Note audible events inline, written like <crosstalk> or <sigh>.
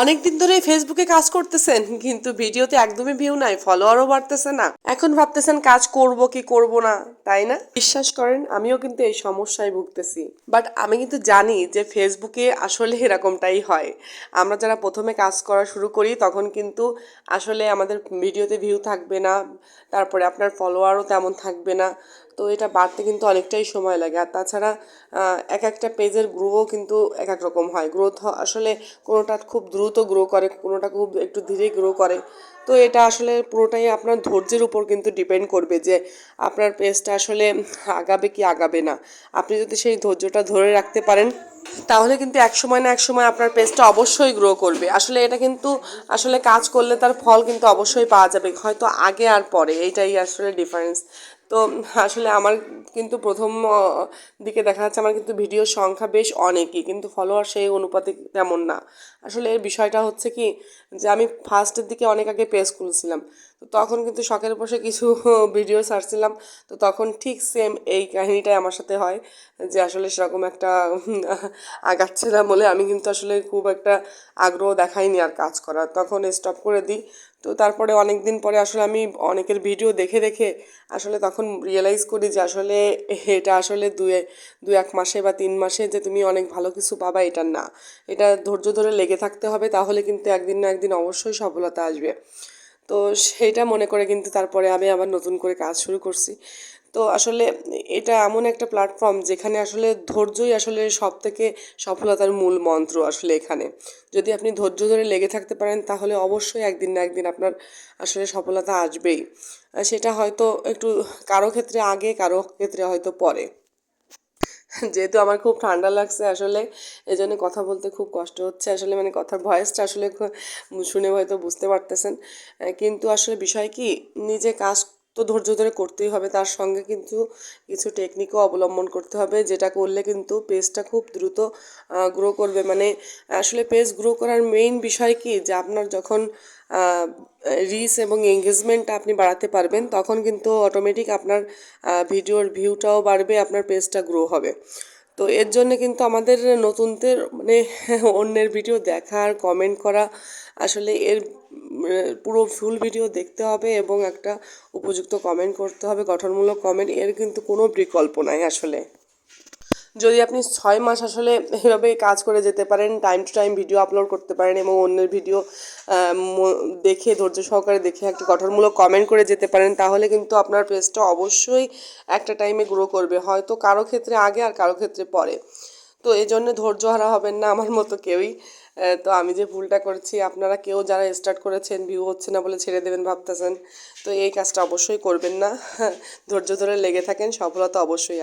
অনেক দিন ধরে ফেসবুকে কাজ করতেছেন, কিন্তু ভিডিওতে একদমই ভিউ নাই ফলোয়ারও বাড়তেছে না। এখন ভাবতেছেন কাজ করব কি করব না, তাই না? বিশ্বাস করেন, আমিও কিন্তু এই সমস্যায় ভুগতেছি। বাট আমি কিন্তু জানি যে ফেসবুকে আসলে এরকমটাই হয়। আমরা যারা প্রথমে কাজ করা শুরু করি, তখন কিন্তু আসলে আমাদের ভিডিওতে ভিউ থাকবে না, তারপরে আপনার ফলোয়ারও তেমন থাকবে না। তো এটা বাড়তে কিন্তু অনেকটাই সময় লাগে। আর তাছাড়া এক একটা পেজের গ্রোও কিন্তু এক এক রকম হয়। গ্রোথ আসলে কোনোটা খুব দ্রুত গ্রো করে, কোনোটা খুব একটু ধীরে গ্রো করে। তো এটা আসলে পুরোটাই আপনার ধৈর্যের উপর কিন্তু ডিপেন্ড করবে যে আপনার পেজটা আসলে আগাবে কি আগাবে না। আপনি যদি সেই ধৈর্যটা ধরে রাখতে পারেন, তাহলে কিন্তু এক সময় না এক সময় আপনার পেজটা অবশ্যই গ্রো করবে। আসলে এটা কিন্তু, আসলে কাজ করলে তার ফল কিন্তু অবশ্যই পাওয়া যাবে। হয়তো আগে আর পরে, এইটাই আসলে ডিফারেন্স তো আসলে আমার কিন্তু প্রথম দিকে দেখা যাচ্ছে আমার কিন্তু ভিডিওর সংখ্যা বেশ অনেকই, কিন্তু ফলোয়ার সেই অনুপাতে তেমন না। আসলে এর বিষয়টা হচ্ছে কি যে আমি ফার্স্টের দিকে অনেক আগে পেজ খুলছিলাম তো তখন কিন্তু শখের বসে কিছু <laughs> ভিডিও ছাড়ছিলাম। তো তখন ঠিক সেম এই কাহিনীটাই আমার সাথে হয় যে আসলে সেরকম একটা <laughs> আগাচ্ছিলাম বলে আমি কিন্তু আসলে খুব একটা আগ্রহ দেখাইনি আর কাজ করার। তখন স্টপ করে দিই। তো তারপরে অনেক দিন পরে আসলে আমি অনেকের ভিডিও দেখে দেখে আসলে তখন রিয়েলাইজ করি যে আসলে এটা আসলে দু দু এক মাসে বা তিন মাসে যে তুমি অনেক ভালো কিছু পাবা এটা না। এটা ধৈর্য ধরে লেগে থাকতে হবে, তাহলে কিন্তু একদিন না একদিন অবশ্যই সফলতা আসবে। তো সেইটা মনে করে কিন্তু তারপরে আমি আবার নতুন করে কাজ শুরু করছি। তো আসলে এটা এমন একটা প্ল্যাটফর্ম যেখানে আসলে ধৈর্যই আসলে সব থেকে সফলতার মূল মন্ত্র আসলে এখানে। যদি আপনি ধৈর্য ধরে লেগে থাকতে পারেন তাহলে অবশ্যই একদিন না একদিন আপনার আসলে সফলতা আসবেই। সেটা হয়তো একটু কারও ক্ষেত্রে আগে, কারও ক্ষেত্রে হয়তো পরে। যেহেতু আমার খুব ঠান্ডা লাগছে, আসলে এই জন্য কথা বলতে খুব কষ্ট হচ্ছে। আসলে মানে কথার ভয়েসটা আসলে শুনে হয়তো বুঝতে পারতেছেন। কিন্তু আসলে বিষয় কি, নিজে কাজ তো ধৈর্য ধরে করতেই হবে। তার সঙ্গে কিন্তু কিছু টেকনিকও অবলম্বন করতে হবে, যেটা করলে কিন্তু পেজটা খুব দ্রুত গ্রো করবে। মানে আসলে পেজ গ্রো করার মেইন বিষয় কি? যে আপনার যখন রিস এবং এঙ্গেজমেন্ট আপনি বাড়াতে পারবেন, তখন কিন্তু অটোমেটিক আপনার ভিডিওর ভিউটাও বাড়বে, আপনার পেজটা গ্রো হবে। তো এর জন্য কিন্তু আমাদের নতুনদের মানে <laughs> অন্যের ভিডিও দেখা আর কমেন্ট করা, আসলে এর পুরো ফুল ভিডিও দেখতে হবে এবং একটা উপযুক্ত কমেন্ট করতে হবে, গঠনমূলক কমেন্ট এর কিন্তু কোনো বিকল্প নাই আসলে। যদি আপনি ছয় মাস আসলে এভাবে কাজ করে যেতে পারেন time to time video upload করতে পারেন এবং অন্যের ভিডিও দেখে, ধৈর্য সহকারে দেখে একটা গঠনমূলক কমেন্ট করে যেতে পারেন, তাহলে কিন্তু আপনার পেজটা অবশ্যই একটা টাইমে গ্রো করবে। হয়তো কারও ক্ষেত্রে আগে আর কারও ক্ষেত্রে পরে। তো এই জন্য ধৈর্য হারা হবেন না আমার মতো কেউই। তো আমি যে ভুলটা করছি, আপনারা কেউ যারা স্টার্ট করেছেন ভিউ হচ্ছে না বলে ছেড়ে দেবেন ভাবতেছেন, তো এই কাজটা অবশ্যই করবেন না। ধৈর্য ধরে লেগে থাকেন, সফলতা অবশ্যই।